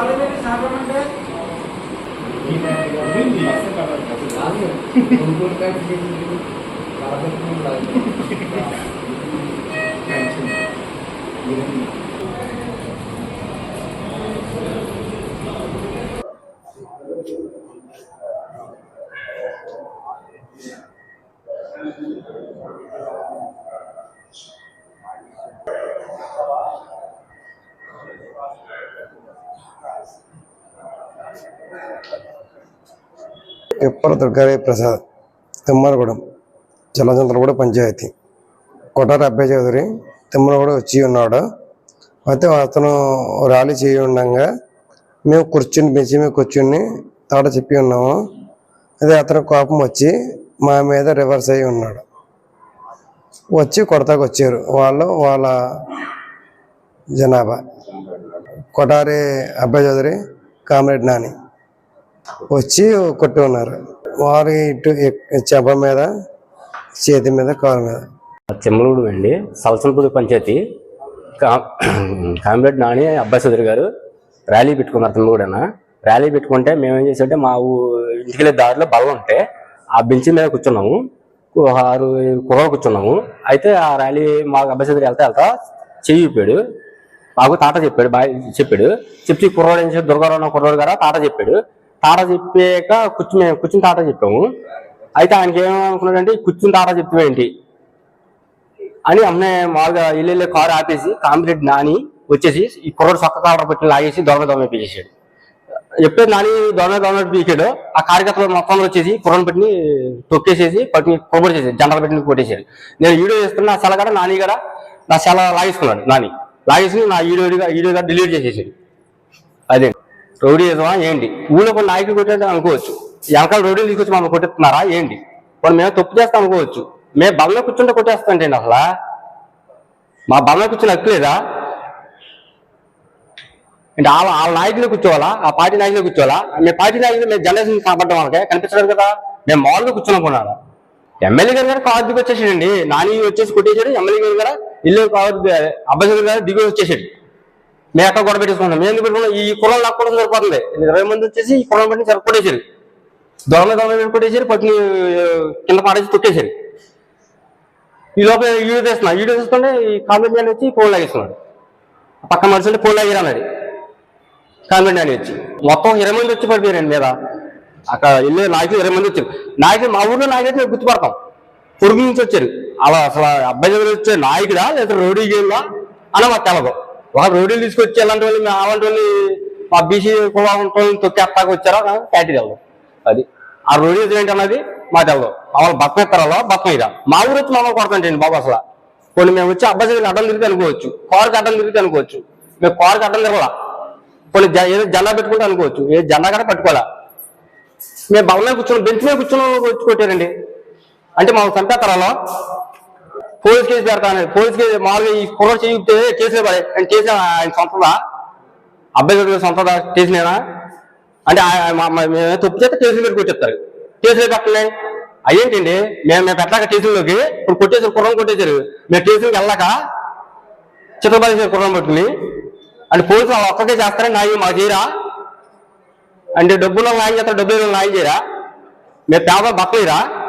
나름의 작업인데 왠지 생각을 가지고 나는 얼굴까지 해주고 나도 몰라요. Thank you. పిప్పల దుర్గారాయ Prasad తిమ్మనగూడెం జలచంద్రగూడ panchayat. Kothari అబ్బాయి చౌదరి తిమ్మనగూడ వచ్చి ఉన్నాడు. అయితే అతను ర్యాలీ చేయి ఉండగా మేము కూర్చుని పెంచి మేము కూర్చుని తాట చెప్పి ఉన్నాము. అదే అతను కోపం వచ్చి మా మీద రివర్స్ అయ్యి ఉన్నాడు. వచ్చి కొడతాకు వచ్చారు. వాళ్ళు వాళ్ళ జనాభా. కొటారి అబ్బాయి చౌదరి కామ్రేడ్ నాని. వచ్చి కొట్టి ఉన్నారు వారి ఇటు ఎక్- మీద చేతి మీద కాలు మీద. చెమ్మలూడు అండి. సలసనపూడి పంచాయతీ. కా కామ్రేడ్ నాని అబ్బాయి చౌదరి గారు ర్యాలీ పెట్టుకున్నారు అతను కూడా ర్యాలీ పెట్టుకుంటే మేము ఏం చేసామంటే మా ఇంటికి వెళ్ళే దారిలో బల్ల ఉంటే ఆ బెంచ్ మీద కూర్చున్నాము. ఆరు కుర్రలు కూర్చున్నాము. అయితే ఆ ర్యాలీ మా అబ్బాయి చౌదరి వెళ్తా వెళ్తా చెయ్యి చెప్పాడు మాకు తాట చెప్పాడు బాయ్ చెప్పాడు. చెప్పి కుర్రోడు ఏం చేసి దుర్గారావు కుర్రాడు గారా? తాట చెప్పాడు. తాట చెప్పాక కూర్చుని కూర్చుని తాట చెప్పాము. అయితే ఆయనకి ఏమనుకున్నాడంటే కూర్చుని తాట చెప్తే ఏంటి? అని అమ్మే మామూలుగా ఇల్లు కారు ఆపేసి కామిరెడ్డి నాని వచ్చేసి ఈ కుర్రోడు సొక్క కావడం పెట్టి లాగేసి దొంగ దొంగ పీకేసాడు ఎప్పుడైతే నాని దొంగ దొంగ పీకాడు. ఆ కార్యకర్తలు మొత్తం వచ్చేసి కుర్రను పెట్టి తొక్కేసేసి పట్టుని కొబ్బరి చేసేది జెండలు పెట్టి కొట్టేసాడు నేను వీడియో చేస్తున్నా సెల కూడా నాని కూడా నా సెల లాగేసుకున్నాడు నాని. లాగేసి నా వీడియో వీడియో డిలీట్ చేసేసాడు. అదే. రౌడీజమా ఏంటి? ఊళ్ళో కొన్ని నాయకులు కొట్టాడు అనుకోవచ్చు. వెనకాల రౌడీలు తీసుకొచ్చి మమ్మల్ని కొట్టిస్తున్నారా? ఏంటి? వాళ్ళు మేము తప్పు చేస్తాం అనుకోవచ్చు. మేము బలంలో కూర్చుంటే కొట్టేస్తాంటే అసలు? మా బలంలో కూర్చుని హక్కులేదా అంటే వాళ్ళ వాళ్ళ నాయకులు కూర్చోవాలా? ఆ పార్టీ నాయకులు కూర్చోవాలా? మేము పార్టీ నాయకులు మేము జనరేషన్ కనపడ్డం వాళ్ళకే కనిపించలేదు కదా? మేము మామూలుగా కూర్చున్నాం ఎమ్మెల్యే గారు గారు కారు దిగి వచ్చేసాడండి. నాని వచ్చేసి కొట్టేశాడు ఎమ్మెల్యే గారు కూడా ఇల్లు కారు అబ్బాయి గారు దిగి వచ్చేసాడు. మేము ఎక్కడ గొడవ పెట్టేసుకున్నాం మేము ఎందుకు పెట్టుకున్నాం? ఈ కులం నాకు కూడా సరిపోతుంది. ఇరవై మంది వచ్చేసి ఈ కులం బట్టి సరిపడేసారు దొంగ దొంగ మీద కొట్టేశారు కింద పాడేసి తొక్కేశారు. ఈ లోపల వీడియో తెస్తున్నా. వీడియో తెస్తుంటే ఈ కామెంట్ మ్యాన్ వచ్చి ఫోన్ లాగేస్తున్నాడు. పక్క మనుషులు ఫోన్ లాగారు అన్నది కామెంట్ అని వచ్చి. మొత్తం ఇరవై మంది వచ్చి పడిపోయారండి మీద. అక్కడ వెళ్ళే నాయకులు ఇరవై మంది వచ్చారు. నాయకులు మా ఊర్లో నాయకులు మేము గుర్తుపడతాం. పొరుగు నుంచి వచ్చారు. అలా అసలు అబ్బాయి దగ్గర వచ్చే నాయకుడా లేదా రోడీ గేమ్లా అని మాకు తెలదు. వాళ్ళు రోడ్డు తీసుకొచ్చి అలాంటి వాళ్ళు మేము అలాంటి వాళ్ళు మా బీసీ కులాలను తొక్కేస్తాకు వచ్చారో? నాకు క్యాటీ అది. ఆ రోడీ ఏంటి అన్నది మా తెలదు. వాళ్ళు బతం ఎత్తారో బతం ఇదా మా ఊరు వచ్చి మమ్మల్ని కొడతాంటండి బాబు అసలు. కొన్ని మేము వచ్చి అబ్బాయి అడ్డం తిరిగి అనుకోవచ్చు. కారుకి అడ్డం తిరిగి అనుకోవచ్చు. మేము కారుకి అడ్డం తిరగలా. కొన్ని జ- ఏదో జెండా పెట్టుకుంటే అనుకోవచ్చు. ఏ జెండా కూడా పట్టుకోవాలా? మేము బలంలో కూర్చున్నాం బెంచ్ మీద కూర్చున్నాం కొట్టారండి. అంటే మా చంపేస్తారా పోలీస్ కేసు పెడతాను పోలీస్ కేసు మామూలుగా ఈ కుర్ర చేయితే కేసులో పడే నేను చేసిన ఆయన సొంతదా? అబ్బాయి గారి సొంతదా కేసునేనా అంటే ఆ- మా- మేము తప్పు చేస్తే కేసులు పెట్టి కొట్టేస్తారు. కేసులు పెట్టండి. అయ్యేంటండి? మేము మేము పెట్టాక కేసుల్లోకి ఇప్పుడు కొట్టేసారు కుర్రం కొట్టేశారు. మేము కేసులకు వెళ్ళాక చిత్రపడేసారు కుర్రం పట్టుకుని అంటే పోలీసులు వాళ్ళు ఒక్కటే చేస్తారని న్యాయం మా చేయరా? అంటే డబ్బులో న్యాయం చేస్తారు? డబ్బులు న్యాయం చేయరా? మేము పేద బట్టలేరా